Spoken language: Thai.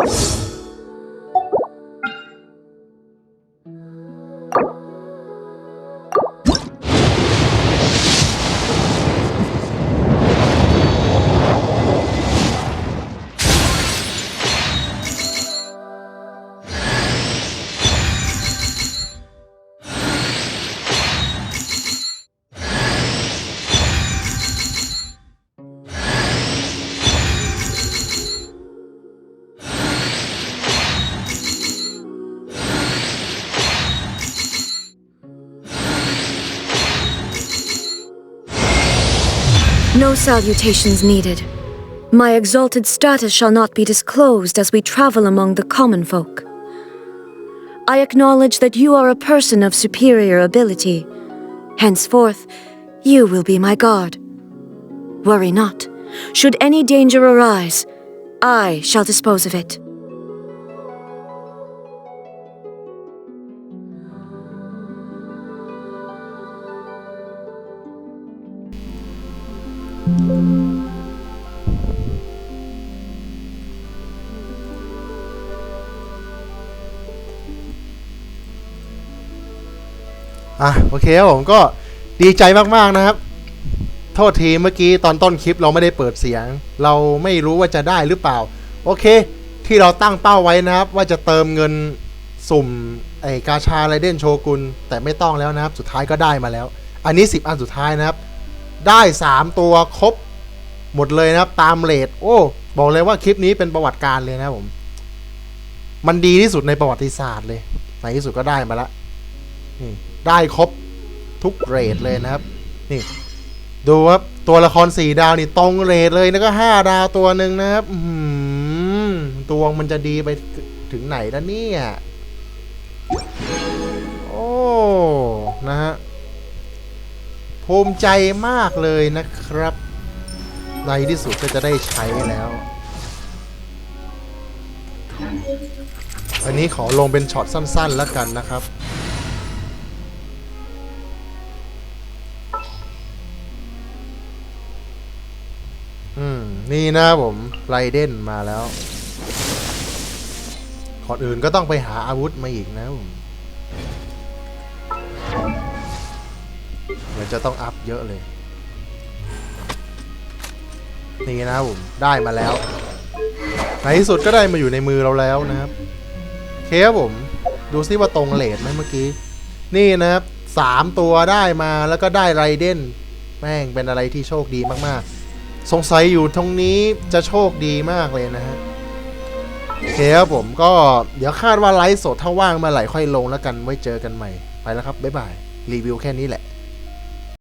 you No salutations needed. My exalted status shall not be disclosed as we travel among the common folk. I acknowledge that you are a person of superior ability. Henceforth, you will be my guard. Worry not. Should any danger arise, I shall dispose of it. อะโอเคครับผมก็ดีใจมากๆนะครับ โทษทีเมื่อกี้ตอนต้นคลิปเราไม่ได้เปิดเสียง เราไม่รู้ว่าจะได้หรือเปล่า โอเค ที่เราตั้งเป้าไว้นะครับ ว่าจะเติมเงินสุ่มไอกาชาไรเดนโชกุนแต่ไม่ต้องแล้วนะครับ สุดท้ายก็ได้มาแล้ว อันนี้ 10 อันสุดท้ายนะครับ ได้ 3 ตัวครบหมดเลยนะครับ ตามเลทโอ้บอกเลยว่าคลิปนี้เป็นประวัติการเลยนะผม มันดีที่สุดในประวัติศาสตร์เลยในที่สุดก็ได้มาแล้วนี่ได้ครบทุกเรทเลยนะครับ นี่ ดูครับตัวละครสี่ดาวนี่ตรงเรทเลยแล้วก็ห้าดาวตัวหนึ่งนะครับอืมดวงมันจะดีไปถึงไหนแล้วเนี่ย โอ้ นะฮะ ภูมิใจมากเลยนะครับ ในที่สุดก็จะได้ใช้แล้ว อันนี้ขอลงเป็นช็อตสั้น ๆ แล้วกันนะครับอืมนี่นะผมไรเด่นมาแล้วก่อนอื่นก็ต้องไปหาอาวุธมาอีกนะผม เหมือนจะต้องอัพเยอะเลย นี่นะผม ได้มาแล้ว ในที่สุดก็ได้มาอยู่ในมือเราแล้วนะครับเคครับผม ดูซิว่าตรงเลทไหมเมื่อกี้ นี่นะครับสามตัวได้มาแล้วก็ได้ไรเดนแม่งเป็นอะไรที่โชคดีมากๆ สงสัยอยู่ตรงนี้จะโชคดีมากเลยนะฮะโอเคครับผมก็เดี๋ยวคาดว่าไลฟ์สดถ้าว่างมาไหร่ค่อยลงแล้วกันไว้เจอกันใหม่ ไปแล้วครับ บ๊ายบาย รีวิวแค่นี้แหละ